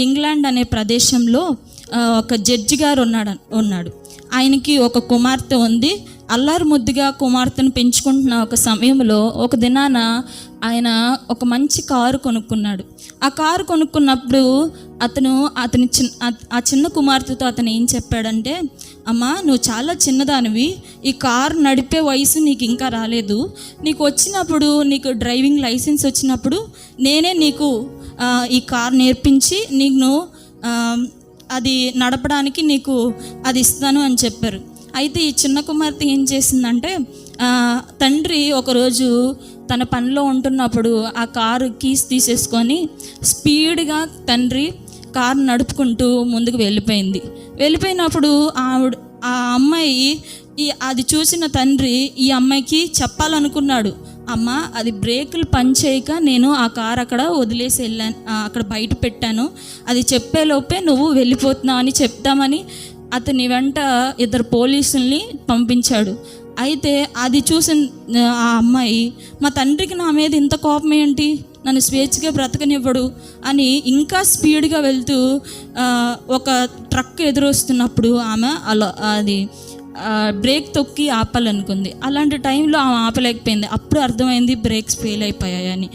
England అనే ప్రదేశంలో ఒక జడ్జి గారు ఉన్నాడు ఉన్నాడు. ఆయనకి ఒక కుమార్తె ఉంది. అల్లారు ముద్దుగా కుమార్తెను పెంచుకుంటున్న ఒక సమయంలో ఒక దినాన ఆయన ఒక మంచి కారు కొనుక్కున్నాడు. ఆ కారు కొనుక్కున్నప్పుడు అతను అతని చిన్న ఆ- చిన్న కుమార్తెతో అతను ఏం చెప్పాడంటే అమ్మా నువ్వు చాలా చిన్నదానివి. ఈ కారు నడిపే వయసు నీకు ఇంకా రాలేదు. నీకు వచ్చినప్పుడు నీకు డ్రైవింగ్ లైసెన్స్ వచ్చినప్పుడు నేనే నీకు ఈ కార్ నేర్పించి నీకు అది నడపడానికి నీకు అది ఇస్తాను అని చెప్పారు. అయితే ఈ చిన్న కుమార్తె ఏం చేసిందంటే తండ్రి ఒకరోజు తన పనిలో ఉంటున్నప్పుడు ఆ కారు కీస్ తీసేసుకొని స్పీడ్గా తండ్రి కారు నడుపుకుంటూ ముందుకు వెళ్ళిపోయింది. వెళ్ళిపోయినప్పుడు ఆవిడ ఆ అమ్మాయి ఈ అది చూసిన తండ్రి ఈ అమ్మాయికి చెప్పాలనుకున్నాడు. అమ్మ అది బ్రేకులు పనిచేయక నేను ఆ కార్ అక్కడ వదిలేసి వెళ్ళాను అక్కడ బయట పెట్టాను. అది చెప్పేలోపే నువ్వు వెళ్ళిపోతున్నావు అని చెప్తామని అతని వెంట ఇద్దరు పోలీసుల్ని పంపించాడు. అయితే అది చూసిన ఆ అమ్మాయి మా తండ్రికి నా మీద ఇంత కోపం ఏంటి? నన్ను స్వేచ్ఛగా బ్రతకనివ్వడు అని ఇంకా స్పీడ్గా వెళ్తూ ఒక ట్రక్ ఎదురొస్తున్నప్పుడు ఆమె అలా అది బ్రేక్ తొక్కి ఆపాలనుకుంది. అలాంటి టైంలో ఆమె ఆపలేకపోయింది. అప్పుడు అర్థమైంది బ్రేక్స్ ఫెయిల్ అయిపోయాయని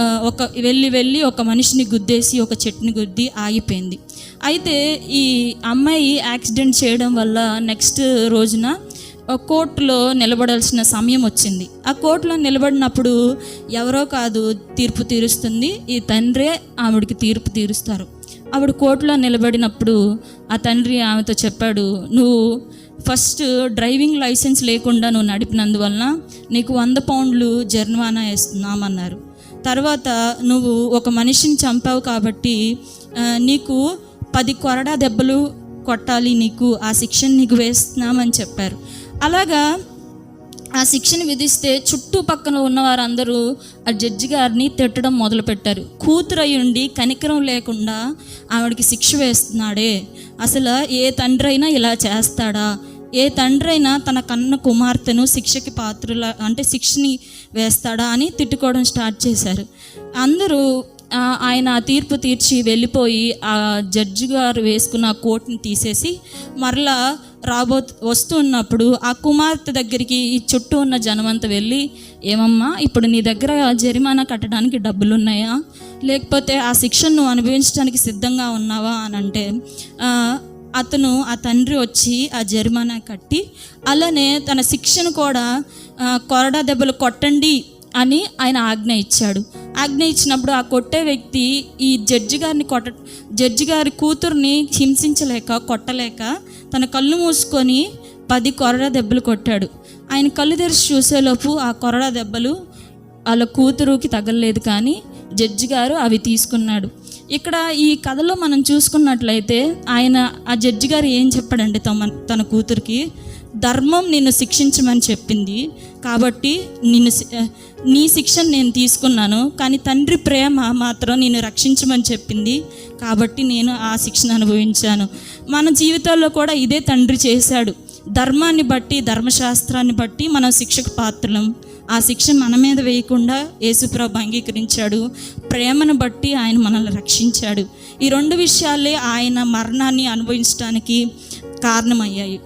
ఒక వెళ్ళి వెళ్ళి ఒక మనిషిని గుద్దేసి ఒక చెట్టుని గుద్ది ఆగిపోయింది. అయితే ఈ అమ్మాయి యాక్సిడెంట్ చేయడం వల్ల నెక్స్ట్ రోజున కోర్టులో నిలబడాల్సిన సమయం వచ్చింది. ఆ కోర్టులో నిలబడినప్పుడు ఎవరో కాదు తీర్పు తీరుస్తుంది. ఈ తండ్రే ఆవిడికి తీర్పు తీరుస్తారు. ఆవిడ కోర్టులో నిలబడినప్పుడు ఆ తండ్రి ఆమెతో చెప్పాడు నువ్వు ఫస్ట్ డ్రైవింగ్ లైసెన్స్ లేకుండా నువ్వు నడిపినందువలన నీకు వంద పౌండ్లు జరిమానా వేస్తున్నామన్నారు. తర్వాత నువ్వు ఒక మనిషిని చంపావు కాబట్టి నీకు పది కొరడా దెబ్బలు కొట్టాలి నీకు ఆ శిక్షను నీకు వేస్తున్నామని చెప్పారు. అలాగా ఆ శిక్షను విధిస్తే చుట్టుపక్కన ఉన్న వారందరూ ఆ జడ్జి గారిని తిట్టడం మొదలుపెట్టారు. కూతురు ఉండి కనికరం లేకుండా ఆవిడకి శిక్ష వేస్తున్నాడే. అసలు ఏ తండ్రి అయినా ఇలా చేస్తాడా? ఏ తండ్రి అయినా తన కన్న కుమార్తెను శిక్షకి పాత్రుల అంటే శిక్షని వేస్తాడా అని తిట్టుకోవడం స్టార్ట్ చేశారు. అందరూ ఆయన ఆ తీర్పు తీర్చి వెళ్ళిపోయి ఆ జడ్జి గారు వేసుకున్న కోట్ని తీసేసి మరలా రాబో వస్తున్నప్పుడు ఆ కుమార్తె దగ్గరికి ఈ చుట్టూ ఉన్న జనమంతా వెళ్ళి ఏమమ్మా ఇప్పుడు నీ దగ్గర జరిమానా కట్టడానికి డబ్బులు ఉన్నాయా లేకపోతే ఆ శిక్షను అనుభవించడానికి సిద్ధంగా ఉన్నావా? అని అంటే అతను ఆ తండ్రి వచ్చి ఆ జరిమానా కట్టి అలానే తన శిక్షను కూడా కొరడా దెబ్బలు కొట్టండి అని ఆయన ఆజ్ఞ ఇచ్చాడు. ఆజ్ఞ ఇచ్చినప్పుడు ఆ కొట్టే వ్యక్తి ఈ జడ్జి గారిని కొట్ట జడ్జి గారి కూతుర్ని హింసించలేక కొట్టలేక తన కళ్ళు మూసుకొని పది కొరడా దెబ్బలు కొట్టాడు. ఆయన కళ్ళు తెరిచి చూసేలోపు ఆ కొరడా దెబ్బలు వాళ్ళ కూతురుకి తగలలేదు కానీ జడ్జి గారు అవి తీసుకున్నాడు. ఇక్కడ ఈ కథలో మనం చూసుకున్నట్లయితే ఆయన ఆ జడ్జి గారు ఏం చెప్పాడండి తమ తన కూతురికి ధర్మం నిన్ను శిక్షించమని చెప్పింది. కాబట్టి నిన్ను శి- నీ శిక్షను నేను తీసుకున్నాను. కానీ తండ్రి ప్రేమ మాత్రం నిన్ను రక్షించమని చెప్పింది. కాబట్టి నేను ఆ శిక్షను అనుభవించాను. మన జీవితాల్లో కూడా ఇదే తండ్రి చేశాడు. ధర్మాన్ని బట్టి ధర్మశాస్త్రాన్ని బట్టి మనం శిక్షకు పాత్రలం. ఆ శిక్ష మన మీద వేయకుండా యేసుప్రభు అంగీకరించాడు. ప్రేమను బట్టి ఆయన మనల్ని రక్షించాడు. ఈ రెండు విషయాలే ఆయన మరణాన్ని అనుభవించడానికి కారణమయ్యాయి.